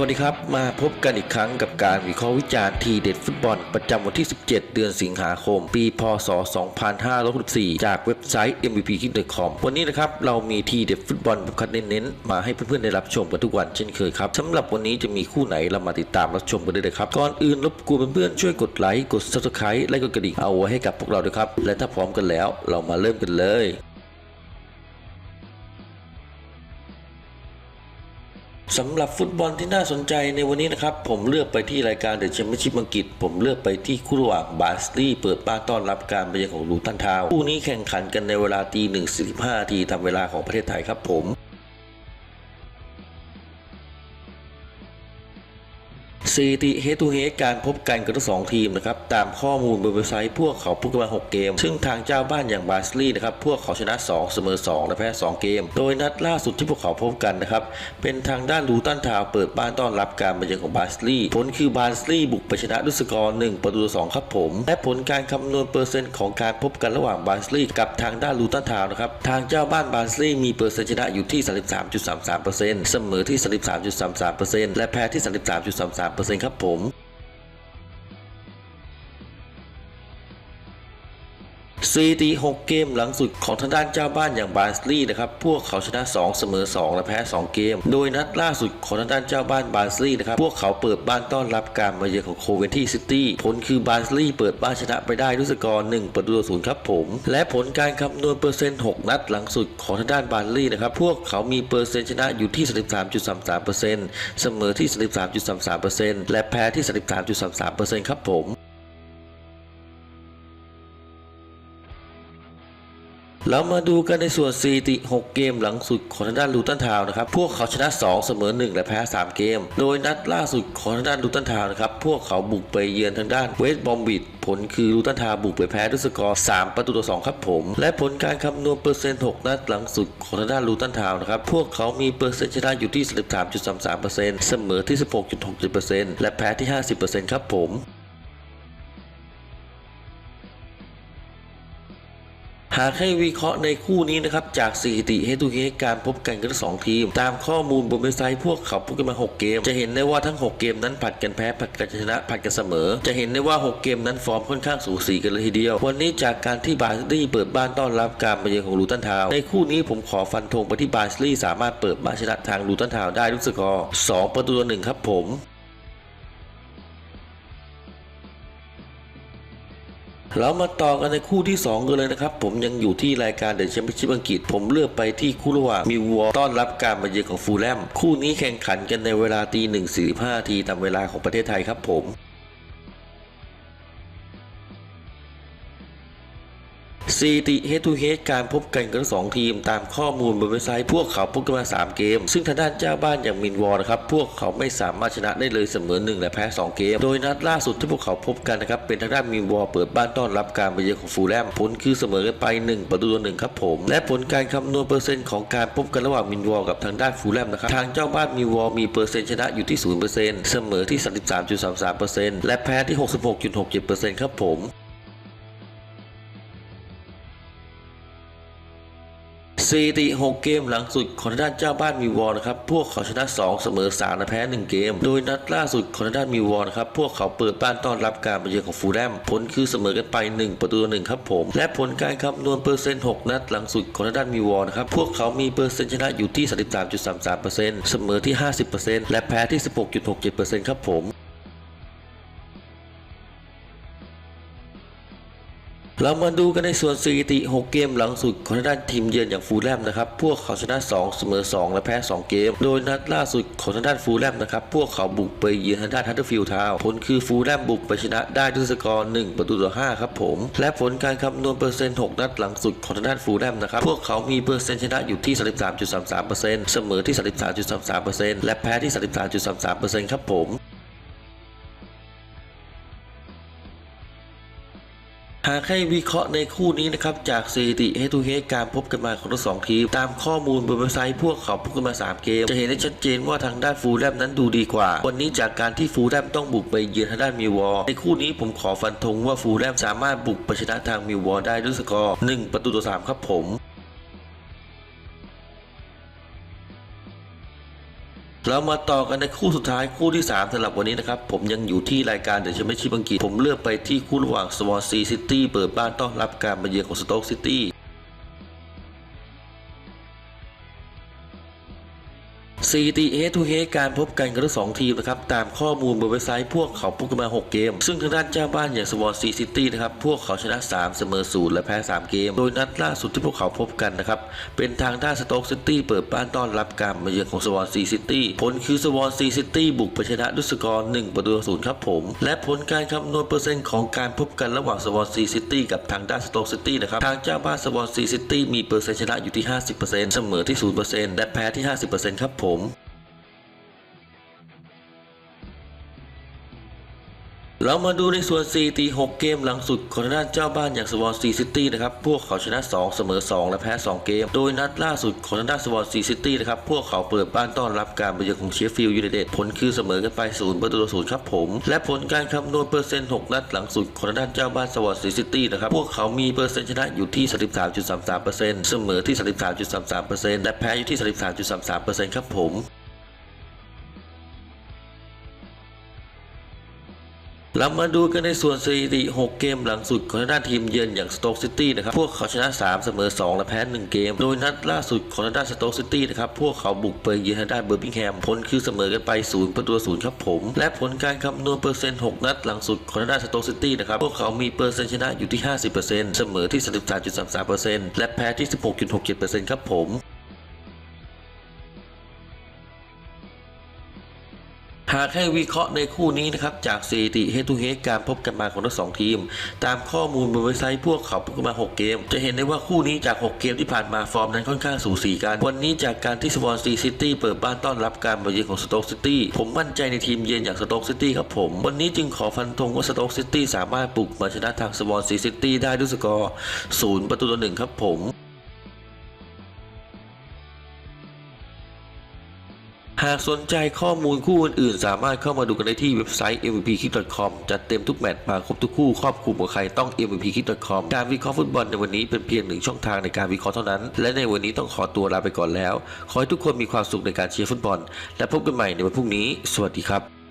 วัสดีครับ มาพบกันอีกครั้งกับการวิเคราะห์วิจารณ์ทีเด็ดฟุตบอล ประจำวันที่ 17 เดือนสิงหาคม ปีพศ 2564 จากเว็บไซต์ MVP k i n g c o m วันนี้นะครับ เรามีทีเด็ดฟุตบอลแบบคัดเน้นๆ มาให้เพื่อนๆ ได้รับชมกันทุกวันเช่นเคยครับสำหรับวันนี้จะมีคู่ไหนเรามาติดตามรับชมกันได้เลยครับ ก่อนอื่นรบกวนเพื่อนๆช่วยกดไลค์กด subscribe และกดกระดิ่งเอาไว้ให้กับพวกเราด้วยครับและถ้าพร้อมกันแล้วเรามาเริ่มกันเลย สำหรับฟุตบอลที่น่าสนใจในวันนี้นะครับ ผมเลือกไปที่รายการเดอะแชมเปี้ยนชิพอังกฤษ ผมเลือกไปที่คู่ระหว่างบาสลีเปิดบ้านต้อนรับการมาเยือนของลูตันทาวคู่นี้แข่งขันกันในเวลาตีหนึ่งสิบห้าทีทำเวลาของประเทศไทยครับผม สถิติเฮตูเฮการพบกันกับทั้งสองทีมนะครับตามข้อมูลบนเว็บไซต์พวกเขาพูดกันมา 6 เกม ซึ่งทางเจ้าบ้านอย่างบาสลีย์นะครับพวกเขาชนะ 2 เสมอ 2 และแพ้ 2 เกม โดยนัดล่าสุดที่พวกเขาพบกันนะครับเป็นทางด้านลูตันทาวเปิดบ้านต้อนรับการมาเยือนของบาสลีย์ผลคือบาสลีย์บุกไปชนะด้วยสกอร์ 1 ประตูต่อ2ครับผม และผลการคำนวณเปอร์เซ็นต์ของการพบกันระหว่างบาสลีย์กับทางด้านลูตันทาวนะครับทางเจ้าบ้านบาสลีย์มีเปอร์เซ็นต์ชนะอยู่ที่ 33.33%เสมอที่ 33.33%และแพ้ที่ 33.33%ครับผม สถิติ6เกมหลังสุดของทางด้านเจ้าบ้านอย่างบาร์สลีย์นะครับ พวกเขาชนะ 2 เสมอ 2 และแพ้ 2 เกม โดยนัดล่าสุดของทางด้านเจ้าบ้านบาร์สลีย์นะครับ พวกเขาเปิดบ้านต้อนรับการมาเยือนของโคเวนที่ซิตี้ ผลคือบาร์สลีย์เปิดบ้านชนะไปได้ด้วยสกอร์ 1 ประตูต่อศูนย์ครับผม และผลการคำนวณเปอร์เซ็นต์ 6 นัดหลังสุดของทางด้านบาร์สลีย์นะครับ พวกเขามีเปอร์เซ็นต์ชนะอยู่ที่ 33.33%เสมอที่ 33.33%และแพ้ที่ 33.33%ครับผม เรามาดูกันในส่วนสติ 6 เกมหลังสุดของทางด้านลูตันทาวนะครับ พวกเขาชนะ 2 เสมอ 1 และแพ้ 3 เกม โดยนัดล่าสุดของทางด้านลูตันทาวนะครับ พวกเขาบุกไปเยือนทางด้านเวสต์บอมบิดผลคือลูตันทาวบุกไปแพ้ด้วยสกอร์ 3 ประตูต่อ 2 ครับผม และผลการคำนวณเปอร์เซ็นต์ 6 นัดหลังสุดของทางด้านลูตันทาวน์นะครับ พวกเขามีเปอร์เซ็นต์ชนะอยู่ที่ 13.33%เสมอที่ 16.67%และแพ้ที่ 50%ครับผม หากให้วิเคราะห์ในคู่นี้นะครับจากสถิติเฮตูเฮการพบกันกันทั้งสองทีม ตามข้อมูลบนเว็บไซต์พวกเขาพบกันมา 6 เกม จะเห็นได้ว่าทั้ง 6 เกมนั้นผัดกันแพ้ผัดกันชนะผัดกันเสมอ จะเห็นได้ว่า 6 เกมนั้นฟอร์มค่อนข้างสูสีกันเลยทีเดียว วันนี้จากการที่บาร์สลีย์เปิดบ้านต้อนรับการมาเยือนของลูตันทาวในคู่นี้ผมขอฟันธงไปที่บาร์สลีย์สามารถเปิดบ้านชนะทางลูตันทาวได้ด้วยสกอร์2ประตูต่อหนึ่งครับผม เรามาต่อกันในคู่ที่ 2 กันเลยนะครับ ผมยังอยู่ที่รายการเดอะแชมเปี้ยนชิพอังกฤษ ผมเลือกไปที่คู่ระหว่างมิววอต้อนรับการมาเยือนของฟูลแลมคู่นี้แข่งขันกันในเวลาตีหนึ่งสี่ห้าทีตามเวลาของประเทศไทยครับผม สถิติ head to head การพบกันกันทั้งสองทีมตามข้อมูลบนเว็บไซต์พวกเขาพบกันมา 3 เกม ซึ่งทางด้านเจ้าบ้านอย่างมินวอร์นะครับ พวกเขาไม่สามารถชนะได้เลยเสมอ1และแพ้ 2 เกม โดยนัดล่าสุดที่พวกเขาพบกันนะครับ เป็นทางด้านมินวอร์เปิดบ้านต้อนรับการไปเยือนของฟูลแลมผลคือเสมอกันไป 1 ประตูต่อหนึ่งครับผม และผลการคำนวณเปอร์เซ็นต์ของการพบกันระหว่างมินวอร์กับทางด้านฟูลแลมนะครับทางเจ้าบ้านมินวอร์มีเปอร์เซ็นต์ชนะอยู่ที่0%เสมอที่ 33.33%และแพ้ที่ 66.67%ครับผม สถิติ6เกมหลังสุดของทางด้านเจ้าบ้านมีวอลนะครับพวกเขาชนะ 2 เสมอ3และแพ้ 1 เกม โดยนัดล่าสุดของทางด้านมีวอลนะครับพวกเขาเปิดบ้านต้อนรับการมาเยือนของฟูลแลมผลคือเสมอกันไป 1 ประตูหนึ่งครับผม และผลการคำนวณเปอร์เซ็นต์ 6 นัดหลังสุดของทางด้านมีวอลนะครับพวกเขามีเปอร์เซ็นต์ชนะอยู่ที่ 33.33%เสมอที่ 50%และแพ้ที่ 16.67%ครับผม เรามาดูกันในส่วนสถิติ 6 เกมหลังสุดของทางด้านทีมเยือนอย่างฟูลแลมนะครับ พวกเขาชนะ 2 เสมอ 2 และแพ้ 2 เกม โดยนัดล่าสุดของทางด้านฟูลแลมนะครับ พวกเขาบุกไปเยือนทางด้านฮัตเตอร์ฟิลด์ทาวผลคือฟูลแลมบุกไปชนะได้ด้วยสกอร์ 1 ประตูต่อ 5 ครับผม และผลการคำนวณเปอร์เซ็นต์ 6 นัดหลังสุดของทางด้านฟูลแลมนะครับ พวกเขามีเปอร์เซ็นต์ชนะอยู่ที่ 33.33%เสมอที่ 33.33%และแพ้ที่ 33.33%ครับผม หากให้วิเคราะห์ในคู่นี้นะครับจากสถิติเฮตูเฮการพบกันมาของทั้งสองทีม ตามข้อมูลบนเว็บไซต์พวกเขาพบกันมา 3 เกม จะเห็นได้ชัดเจนว่าทางด้านฟูลแลมนั้นดูดีกว่า วันนี้จากการที่ฟูลแลมต้องบุกไปเยือนทางด้านมิววอลในคู่นี้ผมขอฟันธงว่าฟูลแลมสามารถบุกไปชนะทางมิววอลได้ด้วยสกอร์1ประตูต่อ3ครับผม เรามาต่อกันในคู่สุดท้ายคู่ที่ 3สำหรับวันนี้นะครับ ผมยังอยู่ที่รายการเดอะแชมเปี้ยนชิพอังกฤษผมเลือกไปที่คู่ระหว่างสวอนซีซิตี้เปิดบ้านต้อนรับการมาเยือนของสโต๊กซิตี้ สถิติเฮทูเฮการพบกันของทั้งสองทีมนะครับตามข้อมูลบนเว็บไซต์พวกเขาพูดกันมา 6 เกม ซึ่งทางด้านเจ้าบ้านอย่างสวอนซีซิตี้นะครับพวกเขาชนะ 3 เสมอ0และแพ้ 3 เกม โดยนัดล่าสุดที่พวกเขาพบกันนะครับเป็นทางด้านสโต๊กซิตี้เปิดบ้านต้อนรับการมาเยือนของสวอนซีซิตี้ผลคือสวอนซีซิตี้บุกไปชนะด้วยสกอร์1ประตูต่อศูนย์ครับผม และผลการคำนวณเปอร์เซ็นต์ของการพบกันระหว่างสวอนซีซิตี้กับทางด้านสโต๊กซิตี้นะครับทางเจ้าบ้านสวอนซีซิตี้มีเปอร์เซ็นต์ชนะอยู่ที่ 50%เสมอที่ 0%และแพ้ที่ 50%ครับผม เรามาดูในส่วน 4 ตี 6 เกมหลังสุดของด้านเจ้าบ้านอย่างสวอนซีซิตี้นะครับ พวกเขาชนะ 2 เสมอ 2 และแพ้ 2 เกม โดยนัดล่าสุดของด้านสวอนซีซิตี้นะครับ พวกเขาเปิดบ้านต้อนรับการมาเยือนของเชฟฟิลด์ยูไนเต็ดผลคือเสมอกันไป0ประตูต่อ0ครับผม และผลการคำนวณเปอร์เซ็นต์ 6 นัดหลังสุดของด้านเจ้าบ้านสวอนซีซิตี้นะครับ พวกเขามีเปอร์เซ็นต์ชนะอยู่ที่ 33.33%เสมอที่ 33.33%และแพ้อยู่ที่ 33.33%ครับผม เรามาดูกันในส่วนสถิติ 6 เกมหลังสุดของทางด้านทีมเยือนอย่างสโต๊กซิตี้นะครับ พวกเขาชนะ 3 เสมอ 2 และแพ้ 1 เกม โดยนัดล่าสุดของทางด้านสโต๊กซิตี้นะครับ พวกเขาบุกไปเยือนทางด้านเบอร์มิงแฮม ผลคือเสมอกันไป 0 ประตูต่อศูนย์ครับผม และผลการคำนวณเปอร์เซ็นต์ 6 นัดหลังสุดของทางด้านสโต๊กซิตี้นะครับ พวกเขามีเปอร์เซ็นต์ชนะอยู่ที่ 50%เสมอที่ 33.33%และแพ้ที่ 16.67%ครับผม หากให้วิเคราะห์ในคู่นี้นะครับจากสถิติเฮตูเฮการพบกันมาของทั้งสองทีม ตามข้อมูลบนเว็บไซต์พวกเขาพบกันมา 6 เกม จะเห็นได้ว่าคู่นี้จาก 6 เกมที่ผ่านมาฟอร์มนั้นค่อนข้างสูสีกัน วันนี้จากการที่สวอนซีซิตี้เปิดบ้านต้อนรับการมาเยือนของสโต๊กซิตี้ผมมั่นใจในทีมเยือนอย่างสโต๊กซิตี้ครับผม วันนี้จึงขอฟันธงว่าสโต๊กซิตี้สามารถปลุกมาชนะทางสวอนซีซิตี้ได้ด้วยสกอร์ 0 ประตูต่อหนึ่งครับผม หากสนใจข้อมูลคู่อื่นๆ สามารถเข้ามาดูกันได้ที่เว็บไซต์ mvpkick.com จัดเต็มทุกแมตช์มาครบทุกคู่ครอบคลุมกับใครต้อง mvpkick.com การวิเคราะห์ฟุตบอลในวันนี้เป็นเพียงหนึ่งช่องทางในการวิเคราะห์เท่านั้น และในวันนี้ต้องขอตัวลาไปก่อนแล้ว ขอให้ทุกคนมีความสุขในการเชียร์ฟุตบอล และพบกันใหม่ในวันพรุ่งนี้ สวัสดีครับ